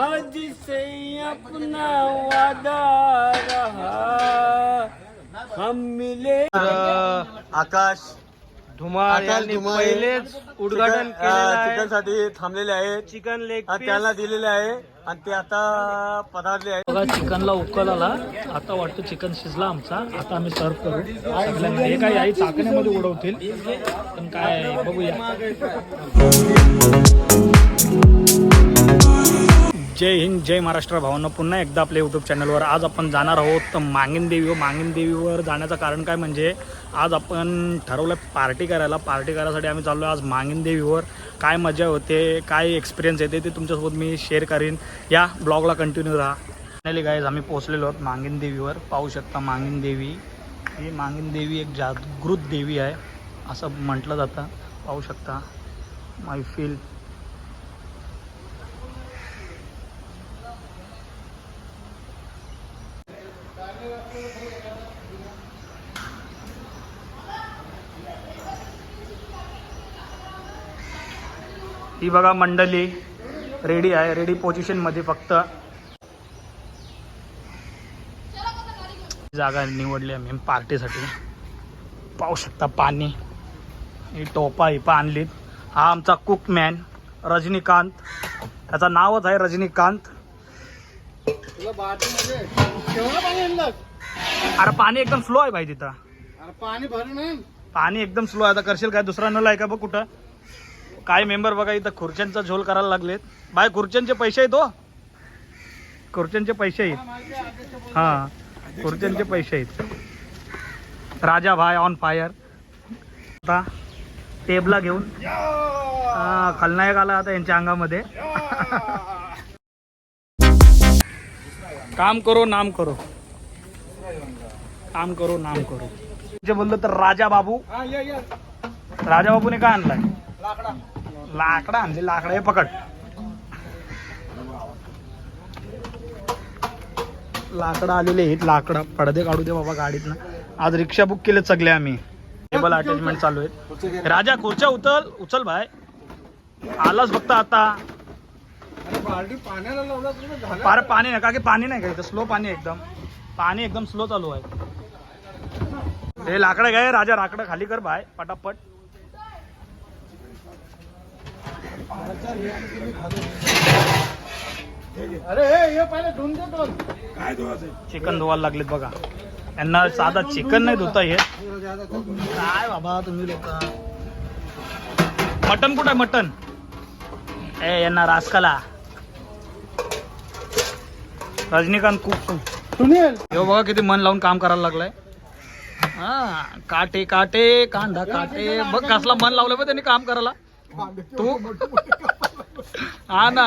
आज से अपना वादा रहा। हम मिले। आकाश धुमाळ आकाश यांनी धुमाळे पहिलेच उद्घाटन चिकन केलेलं आहे. साठी थांबलेले आहेत चिकन लेग त्यांना दिलेले आहे आणि ते आता पदार्थले आहेत. बघा चिकनला उकल आला. आता वाटतं चिकन शिजला आमचा. आता आम्ही सर्व करू. सगळ्यांना हे काय आई चाकण्यामध्ये उडवतील. पण काय आहे, बघूया. जय हिंद जय महाराष्ट्र भावांनो. पुन्हा एकदा आपल्या यूट्यूब चॅनलवर आज आपण जाणार आहोत तर मांगीन देवी हो. मांगीन देवीवर जाण्याचं कारण काय म्हणजे आज आपण ठरवलं पार्टी करायला. पार्टी करायसाठी आम्ही चाललो आज मांगीन देवीवर. काय मजा होते काय एक्सपिरियन्स येते ते तुमच्यासोबत मी शेअर करीन. या ब्लॉगला कंटिन्यू राहा. फायनली गाईज आम्ही पोहोचलेलो आहोत मांगीन देवीवर. पाहू शकता मांगीन देवी. ही मांगीन देवी एक जागृत देवी आहे असं म्हटलं जातं. पाहू शकता. माय फील ही बघा मंडळी रेडी आहे रेडी पोझिशनमध्ये फक्त. जागा निवडली आम्ही पार्टीसाठी. पाहू शकता पाणी. ही टोपा हिपा आणलीत. हा आमचा कुकमॅन रजनीकांत. त्याचं नावच आहे रजनीकांत. पाणी अरे पाणी एकदम स्लो आहे भाई तिथं. पाणी भरून. पाणी एकदम स्लो आहे. आता करशील काय दुसरा नल आहे का बघ कुठं? काय मेंबर बघा इथं खुर्च्यांचा झोल करायला लागलेत. बाय खुर्च्यांचे पैसे आहेत हो. खुर्च्यांचे पैसे आहेत. हा खुर्च्यांचे पैसे आहेत. राजा भाय ऑन फायर आता टेबला घेऊन खलनायक आला आता यांच्या अंगामध्ये. काम करो नाम करो. काम करो नाम करो. जे बोललो तर राजा बाबू. राजा बाबूने काय आणलाय? लाकडं आणले लाकडं हे पकड. लाकडं आलेले आहेत लाकडं. पडदे काढू दे बाबा गाडीतनं. आज रिक्षा बुक केले सगळे आम्ही. टेबल अटॅचमेंट चालू आहेत. राजा खुर्च्या उचल उचल भाय आलाच फक्त आता. फार पाणी नाही का की पाणी नाही का इथं स्लो पाणी एकदम. पाणी एकदम स्लो चालू आहे. हे लाकडं घ्या राजा लाकडं खाली कर भाय पटापट. अरे हे ये पहिले धुवून दे दोन. चिकन धुवायला लागलेत बघा. यांना साधा चिकन नाही धुता येत. काय बाबा तुम्ही लोक? मटन कुठं आहे मटन? ए यांना रासकाला रजनीकांत कुक सुनील! हे बघा किती मन लावून काम करायला लागलाय. हा काटे काटे कांदा काटे. बघ कसला मन लावलं बघ त्यांनी काम करायला. तू? हा ना.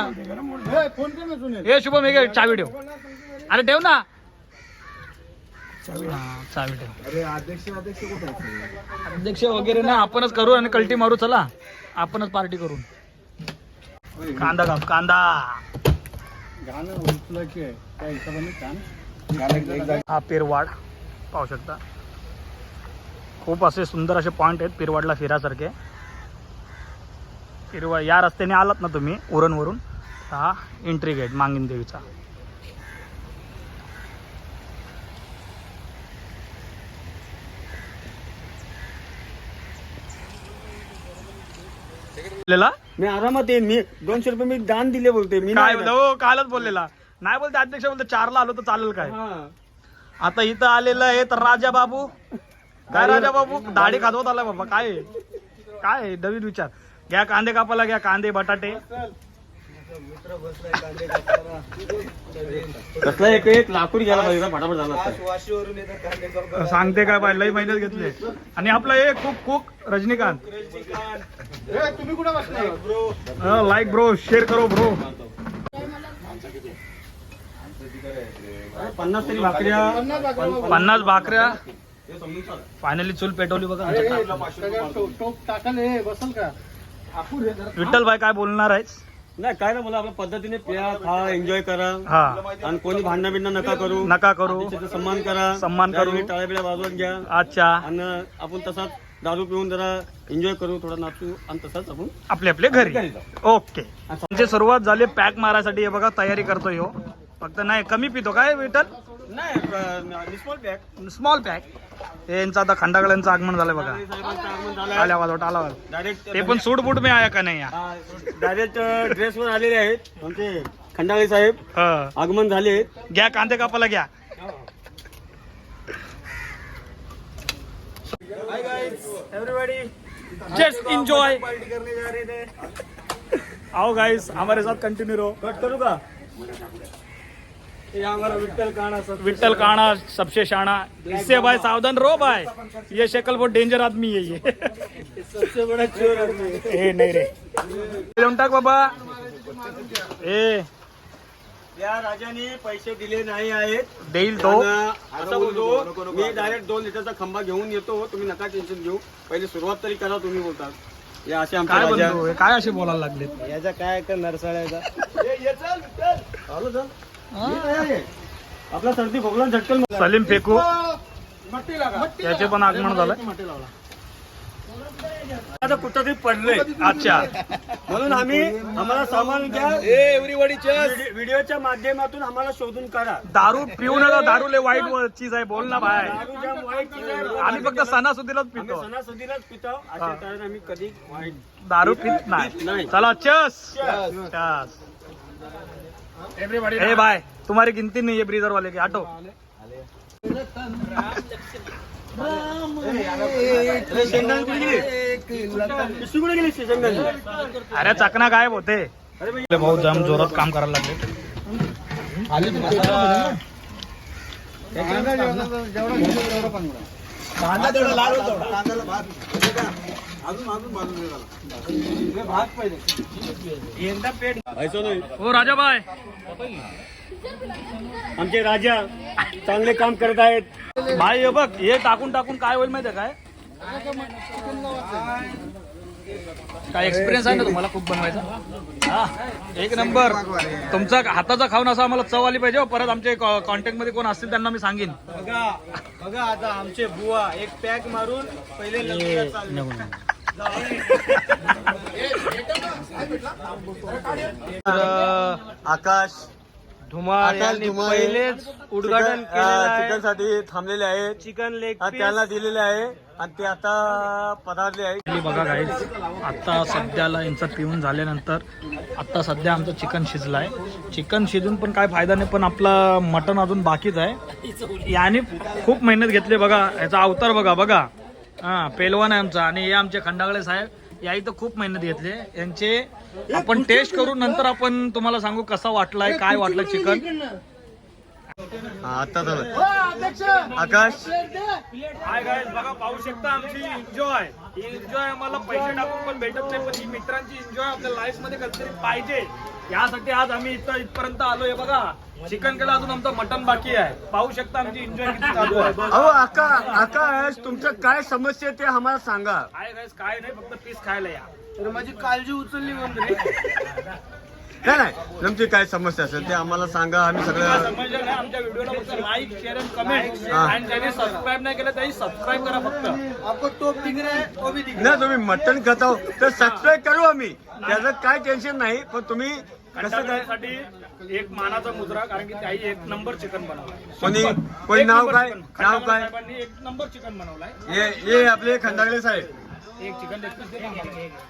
हे, फोन ना हे शुभम हे घे, चावी ठेव. अरे ठेव ना. हा, चावी ठेव. अरे अध्यक्ष अध्यक्ष कुठे अध्यक्ष वगैरे ना आपणच करू आणि कल्टी मारू चला. आपणच पार्टी करू कांदा काप कांदा. गाणं उचलं की आहे. त्या हिशोबाने गाणं एकदा हा पिरवाड. पाहू शकता. खूप असे सुंदर असे पॉइंट आहेत पिरवाडला फिरासारखे. पिरवाड या रस्त्याने आलात ना तुम्ही उरणवरून हा एंट्री गेट मांगीन देवीचा. बोललेला? मी आरामात येईन मी दोनशे रुपये मी दान दिले बोलते मी काय नाही बोलतो हो, कालच बोललेला. नाही बोलते अध्यक्ष बोलते चारला आलो तर चालेल काय? हा. आता इथं आलेलं आहे तर राजा बाबू. काय राजा बाबू? दाढी खाजवत आलाय बाबा काय? आहे? काय? आहे? नवीन विचार. घ्या कांदे कापायला घ्या कांदे बटाटे. कसला एक एक लाकूड घ्यायला पाहिजे ना, फटाफट झाला असता. सांगते काय पाहिजे लई मेहनत घेतले. आणि आपलं हे कुक कुक रजनीकांत. तुम्ही कुठे बसला? लाईक ब्रो शेअर करो ब्रो पन्नास तरी भाकऱ्या. पन्नास भाकऱ्या. पन्नास भाकऱ्या. फायनली चूल पेटवली बघा टोप टाकाल हे बसल का? आपूर हे जरा. विठ्ठल भाई काय बोलणार आहेस नाही काय ना मला आपल्या पद्धतीने प्या खा एन्जॉय करा. हा. आणि कोणी भांडणं बिंडणं नका नका करू. करू अध्यक्षाचा सन्मान करा. सन्मान करू. टाळ्या बिळ्या वाजवून घ्या. अच्छा. आणि आपण तसाच दारू पिऊन जरा एन्जॉय करू थोडा नाचू आणि तसाच आपण आपले आपले घरी. ओके. म्हणजे सुरुवात झाली पॅक मारायसाठी. हे बघा तयारी करतोय हो. फक्त नाही कमी पितो काय विठ्ठल? नाही निस्मॉल बॅग स्मॉल पॅक यांचं आता खंडागळ्यांचं आगमन झालंय बघा. आल्या झालं आवाज आला. आवाज डायरेक्ट ते पण सूट बूट मी आहे का नाही या? डायरेक्ट ड्रेसवर आलेले आहेत. आमचे खंडाळे साहेब. हं. आगमन झाले आहेत. घ्या कांदे कापाला घ्या. एवरीबॉडी जस्ट एंजॉय आओ गाइस हमारे साथ कंटिन्यू रहो. कट करू का? ये हमारा काना सब विट्टल काणा सबसे शाणा. इससे भाई सावधान रहो भाई. ये शक्ल बहुत डेंजर आदमी है ये. सबसे बड़ा चोर आदमी ए नाही रे. टाक बाबा. ए. या राजाने पैसे दिले नाही आहेत. देईल तो. असं बोलतो मी डायरेक्ट दोन लिटरचा खंबा घेऊन येतो. तुम्ही नका टेन्शन घेऊ. पहिले सुरुवात तरी करा तुम्ही बोलतात या असे आमचे काय राजा. बनतो हे? काय असे बोलायला लागले याचा काय कर नरसाळ्याचा? चल. ये. आपला सर्दी खोकला झटकल सलीम फेकू. याचे पण आगमन झालंय. आता कुठं तरी पडलंय अच्छा म्हणून आम्ही आम्हाला सामान द्या. व्हिडिओ- व्हिडिओच्या माध्यमातून आम्हाला शोधून काढा. दारू पिऊ नका दारू लय वाईट चीज आहे बोल ना भाई दारू ज्या वाईट चीज आहे, आम्ही फक्त सणासुदीलाच आम्ही पितो. सणासुदीलाच पितो. अशा. कारण आम्ही कधी वाईट दारू पित नाही. चला चस. चस. ए भाई तुम्हारी गिनती नहीं है ब्रीजर वाले की ऑटो अरे शेंगदाणे कुठे गेले पिशवी कुठे गेली शेंगदाणे अरे चकना गायब होते अरे हो राजा भाई आमचे राजा चांगले काम करत आहेत. भाई हे बघ हे टाकून टाकून काय होईल माहितीये काय? काय एक्सपिरियन्स आहे ना तुम्हाला खूप बनवायचा? हा एक नंबर. तुमचा हाताचा खाऊन असं आम्हाला चव आली पाहिजे हो. परत आमचे कॉन्टॅक्टमध्ये कोण असतील त्यांना मी सांगेन. बघा बघा आता आमचे बुवा एक पॅक मारून पहिले. आकाश धुमाळ यांनी पहिलेच उद्घाटन चिकनसाठी थांबलेले आहेत चिकन लेग त्यांना दिलेले आहे आणि ते आता पदार्ले आहेत. हे बघा गाईज आता सध्याला यांचं पिऊन झाल्यानंतर आता सध्या आमचं चिकन शिजलंय. चिकन शिजून पण काय फायदा नाही पण आपलं मटण अजून बाकीच आहे. याने खूप मेहनत घेतली बघा याचा अवतार बघा बघा. हा पेलवान आहे आमचा. आणि हे आमचे खंडागळे साहेब याही तर खूप मेहनत घेतली. यांचे आपण टेस्ट करून नंतर आपण तुम्हाला सांगू कसा वाटलाय काय वाटलं चिकन? आता झालं. आकाश? हाय गाईज बघा पाहू शकता आमची एन्जॉय एन्जॉय आम्हाला पैसे टाकून पण भेटत नाही पण ही मित्रांची एन्जॉय आपल्या लाईफमध्ये कधीतरी पाहिजे. यासाठी आज आम्ही इथं इथपर्यंत आलोय. बघा चिकन केलं अजून आमचं मटन बाकी आहे. पाहू शकता आमची एन्जॉय किती चालू आहे. अहो आका आकाश तुमचं काय समस्या आहे ते आम्हाला सांगा. हाय गाईज काय नाही फक्त पीस खायला या. तर माझी काळजी उचलली काय नाही तुमची काय समस्या असेल ते आम्हाला सांगा आम्ही सगळं समजलं नाही आमच्या व्हिडिओला फक्त लाईक शेअर आणि कमेंट हा. आणि ज्यांनी सबस्क्राईब नाही केलं त्यांनी सबस्क्राईब करा फक्त. नाही तुम्ही मटण खाताव तर सबस्क्राईब करू आम्ही. त्याचं काय टेन्शन नाही पण तुम्ही एक मानाचा मुद्रा कारण की त्याही एक नंबर चिकन बनवलाय कोणी-. कोणी नाव काय? नाव काय? साहेबांनी एक नंबर चिकन बनवलाय हे हे आपले खंडागळे साहेब एक चिकन.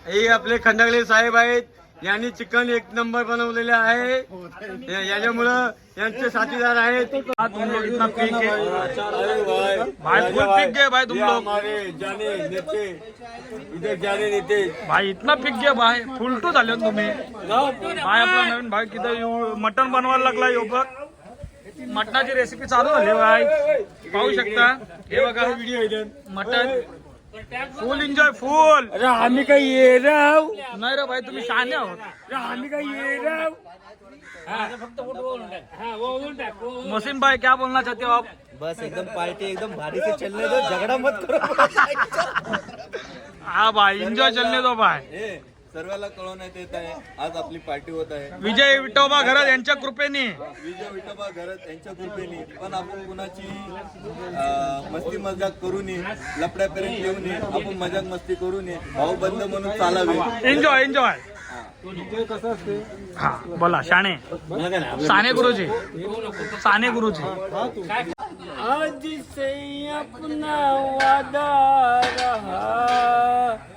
हे आपले खंडागळे साहेब आहेत यांनी चिकन एक नंबर बनवलेले आहे. याच्यामुळं यांचे साथीदार आहेत. भाई हमारे जाने नेते इधर जाने नेते भाई इतना पिक गया भाई. फुलटू झाले तुम्ही. भाई आपला नवीन भाई किती मटन बनवायला लागला यो बघ. मटणाची रेसिपी चालू झाली भाई. पाहू शकता. हे बघा. मटन फुल एन्जॉय फुल अरे आम्ही काही ये राव. नाही रे भाई तुम्ही शहाणे आहोत. अरे आम्ही काही ये राव. मोसिम भाई क्या बोलना चाहते हो आप? बस एकदम पार्टी एकदम भारी से चलने दो झगड़ा मत करो. हाँ भाई एंजॉय चलने दो भाई. सर्वांना कळवण्यात येत आहे. आज आपली पार्टी होत आहे. विजय विठोबा घरात यांच्या कृपेने. विजय विठोबा घरात यांच्या कृपेने. पण आपण कुणाची मस्ती मजाक करू नये. लपड्यापर्यंत येऊ नये. आपण मजाक मस्ती करू नये. भाऊबंद म्हणून चालावे. एन्जॉय एन्जॉय हा बोला शाणे. साने गुरुजी. साने गुरुजी. आज से अपना वादा रहा.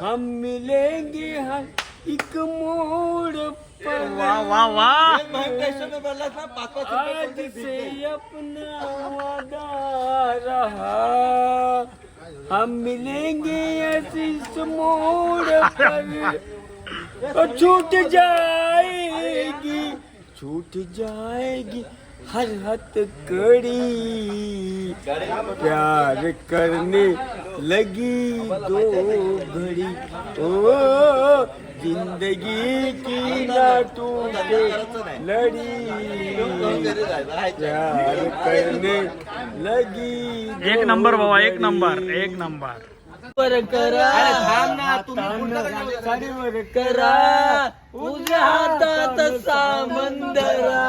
हम मिलेंगे हर एक मोड़ पर। वा वा वा आज से अपना वादा रहा। हम मिलेंगे इस मोड़ पर। तो छूट जाएगी छूट जाएगी। हर हथ कड़ी प्यार करने लगी दो घड़ी। ओ जिंदगी की ना टूटे लड़ी। प्यार करने लगी एक नंबर बाबा एक नंबर एक नंबर। वर करा साडीवर करा उजव्या हातात सामंदरा।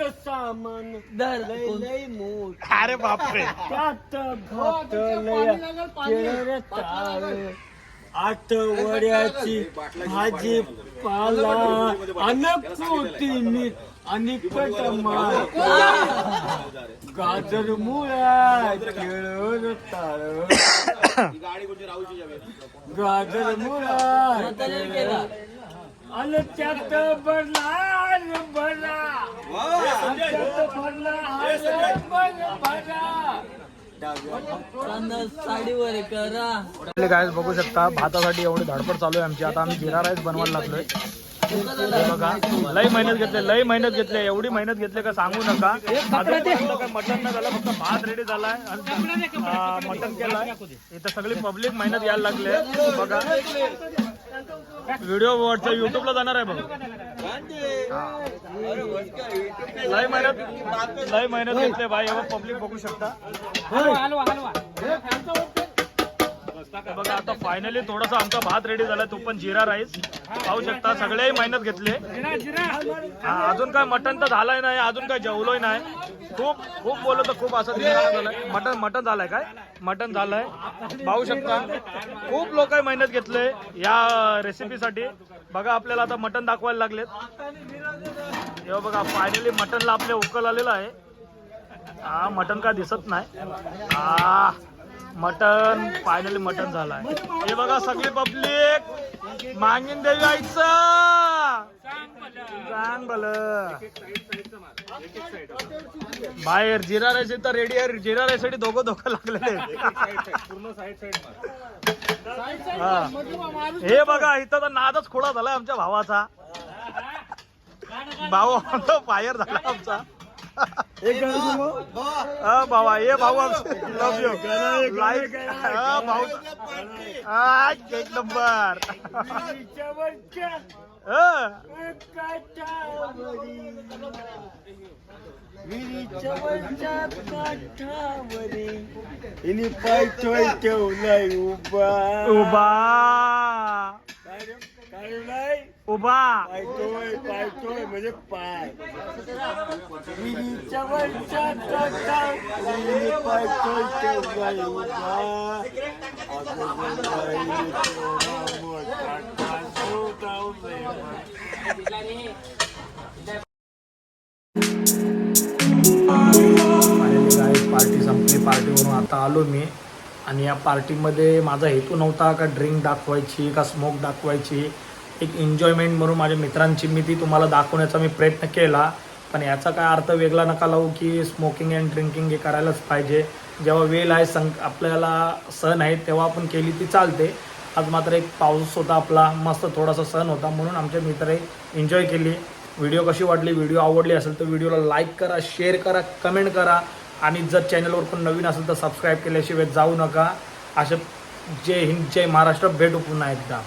बैच सामान. दर लय मोठ. अरे बापरे. त्यात ताळ आठवड्याची भाजी पाला अन कोथिंबीर आणि कटमाळ गाजर मुळा ताळ गाजर मुळा त्यात त्यात भरा बघू शकता भातासाठी एवढी धडपड चालू आहे आमची. आता आम्ही जिरा राईस बनवायला लागलोय. बघा लई मेहनत घेतले लई मेहनत घेतले. एवढी मेहनत घेतले का सांगू नका. मटन नाही झालं फक्त भात रेडी झालाय. आणि मटन केलाय. इथं सगळी पब्लिक मेहनत घ्यायला लागले बघा. व्हिडिओ वरच्या युट्यूबला जाणार आहे बघा. लय मेहनत लय मेहनत घेतले भाई एवढं पब्लिक बघू शकता. बघा आता फायनली थोडासा आमचा भात रेडी झाला. तो पण जिरा राईस पाहू शकता. सगळेही मेहनत घेतले. अजून काय मटन तर झालंय नाही अजून काय जेवलोय नाही. खूप खूप बोललो तर खूप असं झालंय. मटन मटन झालंय काय? मटन झालंय. पाहू शकता. खूप लोक मेहनत घेतले या रेसिपीसाठी बघा आपल्याला आता मटन दाखवायला लागलेत. तेव्हा बघा फायनली मटनला आपले उकल आलेलं आहे. हा मटन काय दिसत नाही. हा. मटन फायनली मटन झालाय. हे बघा सगळी पब्लिक. मांगीन देवी आईचं. सांग भल. बाहेर जिरा राईस तर रेडी आहे. जिरा राईससाठी दोघं दोघं लागलेले हा. हे बघा इथं तर नादच खोडा झालाय आमच्या भावाचा. भाऊ आमचा फायर झाला आमचा. हा भावा ये भाऊ लव यू लाईक हा भाऊ हा एक नंबर हा. हिने पाय ठेवाय ठेवलाय उभा उभा काय नाही. उभा. पायतोय पायतोय म्हणजे पाय. विहिरीच्या वरच्या विहिरी पायतोय ठेवलाय उभा अगं बाई, थोडा मोठा कासव गावलाय. फायनली काय पार्टी संपली पार्टीवरून आता आलो मी. आणि या पार्टीमध्ये माझा हेतू नव्हता का ड्रिंक दाखवायची का स्मोक दाखवायची. एक एन्जॉयमेंट म्हणून माझ्या मित्रांची मी ती तुम्हाला दाखवण्याचा मी प्रयत्न केला. पण याचा काय अर्थ वेगळा नका लावू की स्मोकिंग अँड ड्रिंकिंग हे करायलाच पाहिजे. जेव्हा वेळ आहे सं आपल्याला सण आहे तेव्हा आपण केली ती चालते. आज मात्र एक पाऊस होता आपला मस्त थोडासा सण होता म्हणून आमचे मित्र एन्जॉय केली. व्हिडिओ कशी वाटली व्हिडिओ आवडली असेल तर व्हिडिओला लाईक करा शेअर करा कमेंट करा. आणि जर चॅनलवर पण नवीन असेल तर सबस्क्राईब केल्याशिवाय जाऊ नका. असे जय हिंद जय महाराष्ट्र. भेटू पुन्हा एकदा.